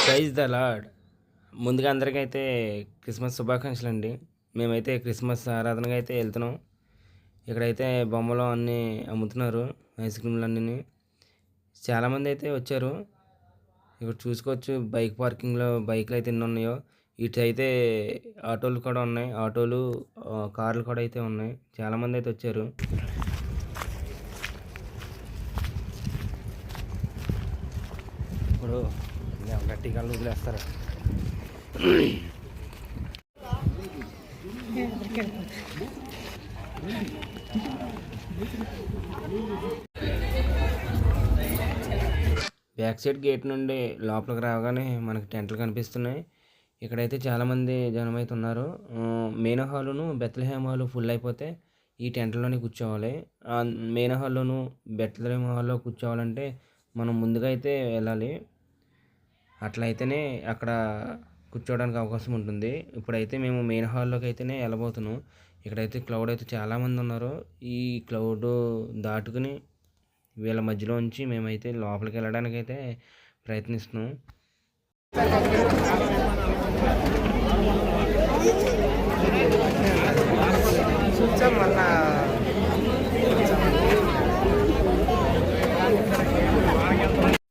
Praise the lord ముందుగా అందరికైతే Christmas శుభాకాంక్షలు అండి మేమైతే క్రిస్మస్ ఆరాధనగా అయితే వెళ్తున్నాం. ఇక్కడైతే బొమ్మలు అన్నీ అమ్ముతున్నారు ఐస్ క్రీమ్లు అన్నీ చాలామంది అయితే వచ్చారు. ఇక్కడ చూసుకోవచ్చు బైక్ పార్కింగ్లో బైక్లు అయితే ఎన్ని ఉన్నాయో. ఇటు అయితే ఆటోలు కూడా ఉన్నాయి. ఆటోలు కార్లు కూడా అయితే ఉన్నాయి. చాలామంది అయితే వచ్చారు. ఇప్పుడు గట్టి వదిలేస్తారు. బ్యాక్ సైడ్ గేట్ నుండి లోపలికి రాగానే మనకి టెంట్లు కనిపిస్తున్నాయి. ఇక్కడైతే చాలామంది జనం అయితే ఉన్నారు ఆ, హాలును బెత్లహేమ్ హాలు ఫుల్ అయిపోతే ఈ టెంట్లోనే కూర్చోవాలి. ఆ, హాల్లోను బెత్లహేమ్ హాల్లో కూర్చోవాలంటే మనం ముందుగా అయితే వెళ్ళాలి. అట్లా అయితేనే అక్కడ కూర్చోవడానికి అవకాశం ఉంటుంది. ఇప్పుడైతే మేము మెయిన్ హాల్లోకి అయితేనే వెళ్ళబోతున్నాం. ఇక్కడైతే క్లౌడ్ అయితే చాలామంది ఉన్నారు. ఈ క్లౌడ్ దాటుకుని వీళ్ళ మధ్యలో ఉంచి మేమైతే లోపలికి వెళ్ళడానికి అయితే ప్రయత్నిస్తున్నాం.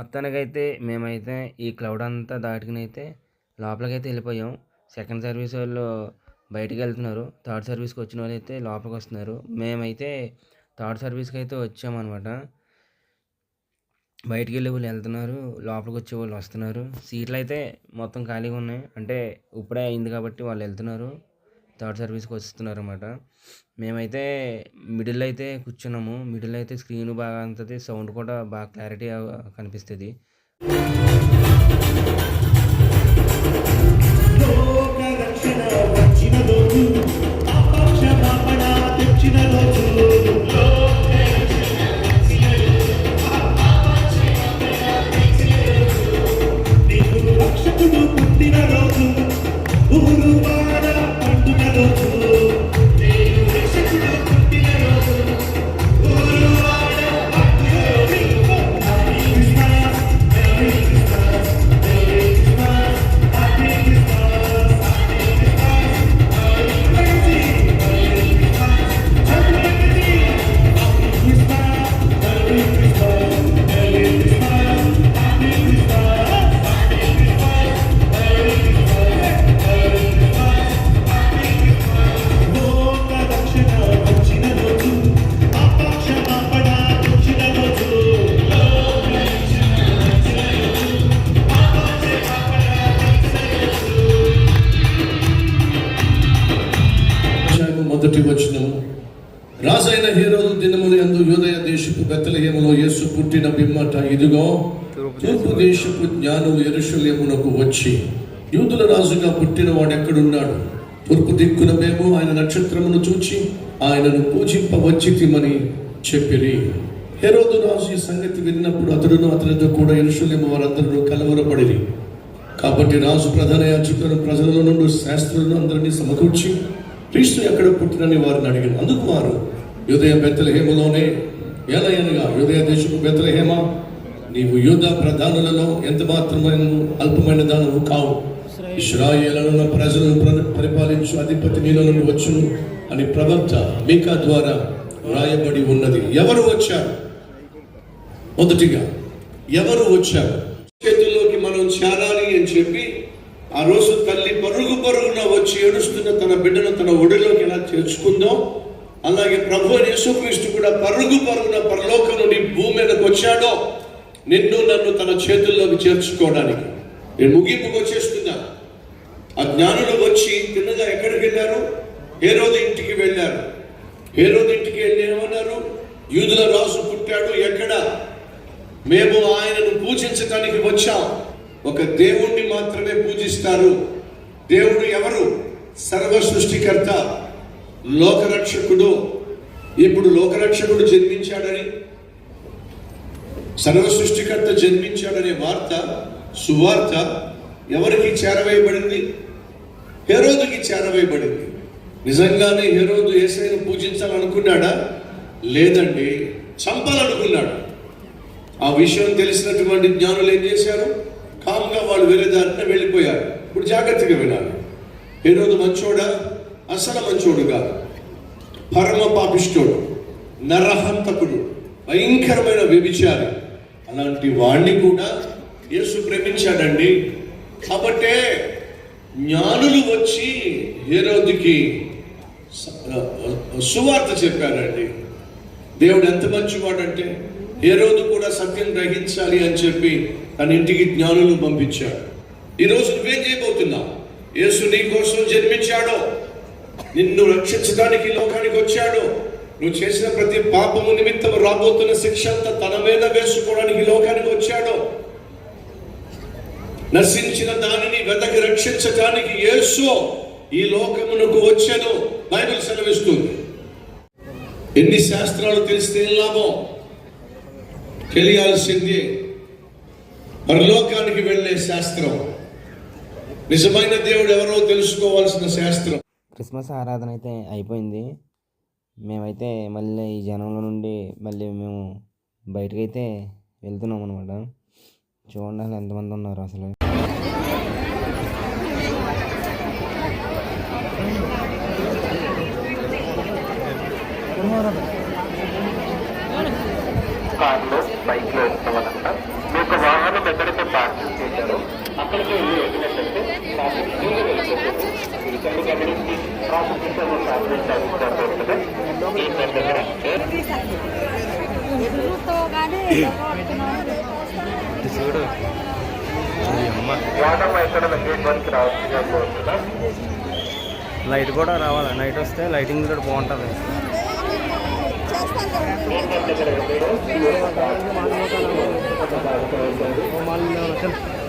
మొత్తానికైతే మేమైతే ఈ క్లౌడ్ అంతా దాటుకుని అయితే లోపలికైతే వెళ్ళిపోయాం. సెకండ్ సర్వీస్ వాళ్ళు బయటికి వెళ్తున్నారు. థర్డ్ సర్వీస్కి వచ్చిన వాళ్ళు అయితే లోపలికి వస్తున్నారు. మేమైతే థర్డ్ సర్వీస్కి అయితే వచ్చామన్నమాట. బయటికి వెళ్ళే వాళ్ళు వెళ్తున్నారు. లోపలికి వచ్చే వాళ్ళు వస్తున్నారు. సీట్లు అయితే మొత్తం ఖాళీగా ఉన్నాయి. అంటే ఇప్పుడే అయింది కాబట్టి వాళ్ళు వెళ్తున్నారు. థర్డ్ సర్వీస్కి వస్తున్నారు అనమాట మేమైతే మిడిల్ అయితే కూర్చున్నాము. మిడిల్ అయితే స్క్రీన్ బాగా అంతది సౌండ్ కూడా బాగా క్లారిటీ కనిపిస్తుంది. దేశపు బెత్తలహేములో యేసు పుట్టిన బిమ్మట ఇదిగో తూర్పు దేశపు జ్ఞానులు ఎరుషలేమునకు వచ్చి యూదుల రాజుగా పుట్టిన వాడు ఎక్కడున్నాడు? తూర్పు దిక్కున మేము ఆయన నక్షత్రమును చూచి ఆయనను పూజింపవచ్చితిమని చెప్పిరి. హెరోదు రాజు ఈ సంగతి విన్నప్పుడు అతడును అతనితో కూడా ఎరుషలేము వారందరూ కలవరపడిరి. కాబట్టి రాజు ప్రధాన యాజకులను ప్రజల నుండి శాస్త్రులను అందరినీ సమకూర్చి క్రీస్తు ఎక్కడ పుట్టినని వారిని అడిగారు అందుకు వారు యుదయ బెత్తలహేమలోనే ఏలయనగా యూదయ దేశపు బెత్తలహేమ నీవు యూద ప్రధానులలో ఎంత మాత్రమైన అల్పమైన దానవు కావు. ఇస్రాయేలను ప్రజలను పరిపాలించు అధిపతి నీలో నుండి వచ్చును అని ప్రవక్త మీకా ద్వారా రాయబడి ఉన్నది. ఎవరు వచ్చారు? మొదటిగా ఎవరు వచ్చారు? చేతుల్లోకి మనం చేరాలి అని చెప్పి ఆ రోజు తల్లి పరుగు పరుగున వచ్చి ఏడుస్తున్న తన బిడ్డను తన ఒడిలోకి ఎలా చేర్చుకుందో అలాగే ప్రభు యేసుక్రీస్తు కూడా పరుగు పరుగున పరలోకం నుండి భూమి మీదకి వచ్చాడో నిన్ను నన్ను తన చేతుల్లోకి చేర్చుకోవడానికి. నేను ముగింపుకు వచ్చేస్తున్నా. ఆ జ్ఞానులు వచ్చి తిన్నగా ఎక్కడికి వెళ్ళారు? హేరోది ఇంటికి వెళ్ళారు. హేరోది ఇంటికి వెళ్ళి ఏమన్నారు? యూదుల రాజు పుట్టాడు ఎక్కడ? మేము ఆయనను పూజించటానికి వచ్చాం. ఒక దేవుణ్ణి మాత్రమే పూజిస్తారు. దేవుడు ఎవరు? సర్వ సృష్టికర్త లోకరక్షకుడు. ఇప్పుడు లోకరక్షకుడు జన్మించాడని సర్వ సృష్టికర్త జన్మించాడనే వార్త సువార్త ఎవరికి చేరవేయబడింది? హెరోదుకి చేరవేయబడింది. నిజంగానే హెరోదు ఏసైను పూజించాలనుకున్నాడా? లేదండి చంపాలనుకున్నాడు? ఆ విషయం తెలిసినటువంటి జ్ఞానులు ఏం చేశారు? కామ్గా వాళ్ళు వేరే దారిన వెళ్ళిపోయారు. ఇప్పుడు జాగ్రత్తగా వినాలి. హెరోదు మంచోడా? అసలు మంచోడు కాదు. పరమ పాపిష్టోడు నరహంతకుడు భయంకరమైన వ్యభిచారి. అలాంటి వాణ్ణి కూడా యేసు ప్రేమించాడండి. కాబట్టే జ్ఞానులు వచ్చి హేరోదికి సువార్త చెప్పారండి. దేవుడు ఎంత మంచివాడంటే ఏ రోజు కూడా సత్యం గ్రహించాలి అని చెప్పి తన ఇంటికి జ్ఞానులు పంపించాడు. ఈ రోజు నువ్వేం చేయబోతున్నావు? యేసు నీ కోసం జన్మించాడో నిన్ను రక్షించడానికి లోకానికి వచ్చాడు. నువ్వు చేసిన ప్రతి పాపము నిమిత్తం రాబోతున్న శిక్ష అంతా తన మీద వేసుకోవడానికి లోకానికి వచ్చాడు. నశించిన దానిని వెతకి రక్షించటానికి యేసు ఈ లోకమునకు వచ్చాను బైబిల్ సెలవిస్తుంది. ఎన్ని శాస్త్రాలు తెలిస్తే లాభం? తెలియాల్సింది. పరలోకానికి వెళ్ళే శాస్త్రం. నిజమైన దేవుడు ఎవరో తెలుసుకోవాల్సిన శాస్త్రం. క్రిస్మస్ ఆరాధన అయితే అయిపోయింది. మేమైతే మళ్ళీ ఈ జనంలో నుండి మళ్ళీ మేము బయటకైతే వెళ్తున్నాం అనమాట చూడండి అసలు ఎంతమంది ఉన్నారు అసలు. కార్లో బైక్లో లో వలన మీకు వాహనం ఎక్కడైతే పార్కింగ్ చేశారో అక్కడికి వెళ్ళి చూడు లైట్ కూడా రావాలి. నైట్ వస్తే లైటింగ్ కూడా బాగుంటుంది. గేట్